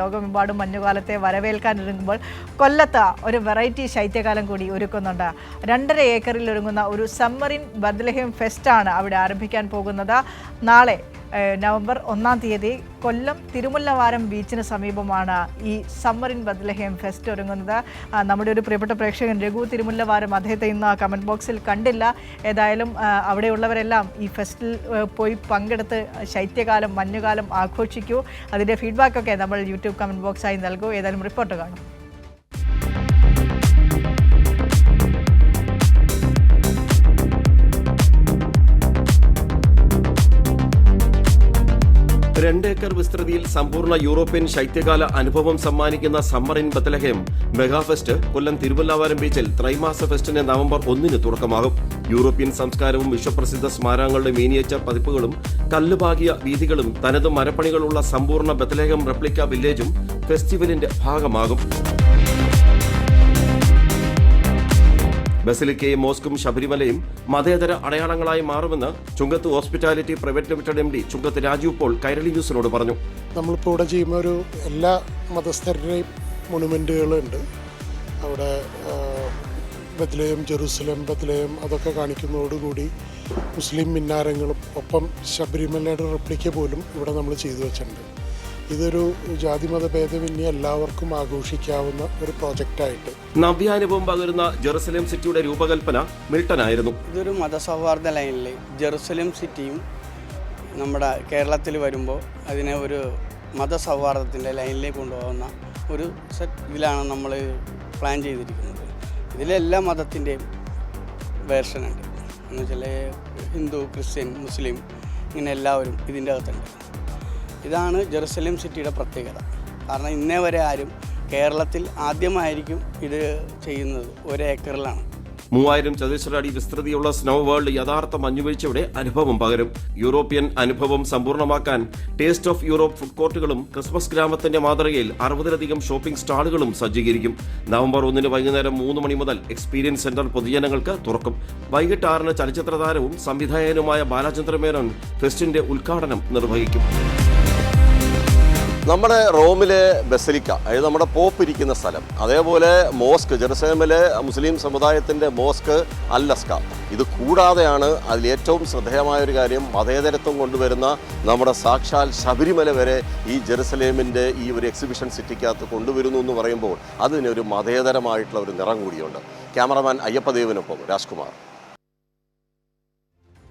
ലോകമെമ്പാടും മഞ്ഞുകാലത്തെ വരവേൽക്കാനൊരുങ്ങുമ്പോൾ കൊല്ലത്ത് ഒരു വെറൈറ്റി ശൈത്യകാലം കൂടി ഒരുക്കുന്നുണ്ട്. രണ്ടര ഏക്കറിൽ ഒരുങ്ങുന്ന ഒരു സമ്മറിൻ ബദ്ലഹേം ഫെസ്റ്റാണ് അവിടെ ആരംഭിക്കാൻ പോകുന്നത്. നാളെ നവംബർ ഒന്നാം തീയതി കൊല്ലം തിരുമുല്ലവാരം ബീച്ചിന് സമീപമാണ് ഈ സമ്മറിൻ ബദ്ലഹേം ഫെസ്റ്റ് ഒരുങ്ങുന്നത്. നമ്മുടെ ഒരു പ്രിയപ്പെട്ട പ്രേക്ഷകൻ രഘു തിരുമുല്ലവാരം അദ്ദേഹത്തെ ഇന്ന് കമന്റ് ബോക്സിൽ കണ്ടില്ല. ഏതായാലും അവിടെയുള്ളവരെല്ലാം ഈ ഫെസ്റ്റിൽ പോയി പങ്കെടുത്ത് ശൈത്യകാലം മഞ്ഞുകാലം ആഘോഷിക്കൂ. അതിന്റെ ഫീഡ്ബാക്കൊക്കെ നമ്മൾ യൂട്യൂബ് കമന്റ് ബോക്സായി നൽകൂ. ഏതായാലും റിപ്പോർട്ട് കാണും. രണ്ടേക്കർ വിസ്തൃതിയിൽ സമ്പൂർണ യൂറോപ്യൻ ശൈത്യകാല അനുഭവം സമ്മാനിക്കുന്ന സമ്മർ ഇൻ ബത്തലഹേം മെഗാഫെസ്റ്റ് കൊല്ലം തിരുവല്ലാവാരം ബീച്ചിൽ ത്രൈമാസ ഫെസ്റ്റിന് നവംബർ ഒന്നിന് തുടക്കമാകും. യൂറോപ്യൻ സംസ്കാരവും വിശ്വപ്രസിദ്ധ സ്മാരകങ്ങളുടെ മിനിയേച്ചർ പതിപ്പുകളും കല്ലുപാകിയ വീതികളും തനത് മരപ്പണികളുള്ള സമ്പൂർണ ബത്തലഹേം റെപ്ലിക്ക വില്ലേജും ഫെസ്റ്റിവലിന്റെ ഭാഗമാകും. ബസിലിക്കയും മോസ്കും ശബരിമലയും മതേതര അടയാളങ്ങളായി മാറുമെന്ന് Chungath hospitality private limited M D Chungath Rajeev Paul Kairali ന്യൂസിനോട് പറഞ്ഞു. നമ്മളിപ്പോൾ ഇവിടെ ചെയ്യുന്ന ഒരു എല്ലാ മതസ്ഥരുടെയും മൊണുമെന്റുകളുണ്ട് അവിടെ ബദ്ലയം ജെറുസലേം ബദ്ലയം അതൊക്കെ കാണിക്കുന്നതോടുകൂടി മുസ്ലിം മിന്നാരങ്ങളും ഒപ്പം ശബരിമലയുടെ റെപ്ലിക്ക പോലും ഇവിടെ നമ്മൾ ചെയ്തു വെച്ചിട്ടുണ്ട്. ഇതൊരു ജാതിമത ഭേദമന്യേ എല്ലാവർക്കും ആഘോഷിക്കാവുന്ന ഒരു പ്രോജക്റ്റായിട്ട്. നവ്യാനുഭവം പകരുന്ന ജെറുസലേം സിറ്റിയുടെ രൂപകൽപ്പന മിൽട്ടനായിരുന്നു. ഇതൊരു മതസൗഹാർദ്ദ ലൈനിൽ ജെറുസലേം സിറ്റിയും നമ്മുടെ കേരളത്തിൽ വരുമ്പോൾ അതിനെ ഒരു മതസൗഹാർദ്ദത്തിന്റെ ലൈനിലേക്ക് കൊണ്ടുപോകുന്ന ഒരു സെറ്റ് ഇതിലാണ് നമ്മൾ പ്ലാൻ ചെയ്തിരിക്കുന്നത്. ഇതിലെല്ലാ മതത്തിന്റെയും വേർഷനുണ്ട് എന്ന് വെച്ചാൽ ഹിന്ദു ക്രിസ്ത്യൻ മുസ്ലിം ഇങ്ങനെ എല്ലാവരും ഇതിന്റെ അകത്തുണ്ട്. ഇതാണ് ജെറുസലേം സിറ്റിയുടെ പ്രത്യേകത. കാരണം ഇന്നേ വരെ ആരും കേരളത്തിൽ ആദ്യമായിരിക്കും ഇത് ചെയ്യുന്നത് ഒരു ഏക്കറിലാണ്. മൂവായിരം ചതുരശ്ര അടി വിസ്തൃതിയുള്ള സ്നോ വേൾഡ് യഥാർത്ഥ മഞ്ഞുവീഴ്ചയുടെ അനുഭവം പകരും. യൂറോപ്യൻ അനുഭവം സമ്പൂർണമാക്കാൻ ടേസ്റ്റ് ഓഫ് യൂറോപ്പ് ഫുഡ് കോർട്ടുകളും ക്രിസ്മസ് ഗ്രാമത്തിന്റെ മാതൃകയിൽ അറുപതിലധികം ഷോപ്പിംഗ് സ്റ്റാളുകളും സജ്ജീകരിക്കും. നവംബർ ഒന്നിന് വൈകുന്നേരം മൂന്ന് മണി മുതൽ എക്സ്പീരിയൻസ് സെന്റർ പൊതുജനങ്ങൾക്ക് തുറക്കും. വൈകിട്ട് ആറിന് ചലച്ചിത്ര താരവും സംവിധായകനുമായ ബാലചന്ദ്ര മേനോൻ ഫെസ്റ്റിന്റെ ഉദ്ഘാടനം നിർവഹിക്കും. നമ്മുടെ റോമിലെ ബസലിക്ക അതായത് നമ്മുടെ പോപ്പ് ഇരിക്കുന്ന സ്ഥലം അതേപോലെ മോസ്ക് ജെറുസലേമിലെ മുസ്ലിം സമുദായത്തിന്റെ മോസ്ക് അല്ലസ്ക ഇത് കൂടാതെയാണ് അതിൽ ഏറ്റവും ശ്രദ്ധേയമായ ഒരു കാര്യം മതേതരത്വം കൊണ്ടുവരുന്ന നമ്മുടെ സാക്ഷാൽ ശബരിമല വരെ ഈ ജെറുസലേമിന്റെ ഈ ഒരു എക്സിബിഷൻ സിറ്റിക്കകത്ത് കൊണ്ടുവരുന്നു എന്ന് പറയുമ്പോൾ അതിനൊരു മതേതരമായിട്ടുള്ള ഒരു നിറം കൂടിയുണ്ട്. ക്യാമറമാൻ അയ്യപ്പദേവിനൊപ്പം രാജ്കുമാർ.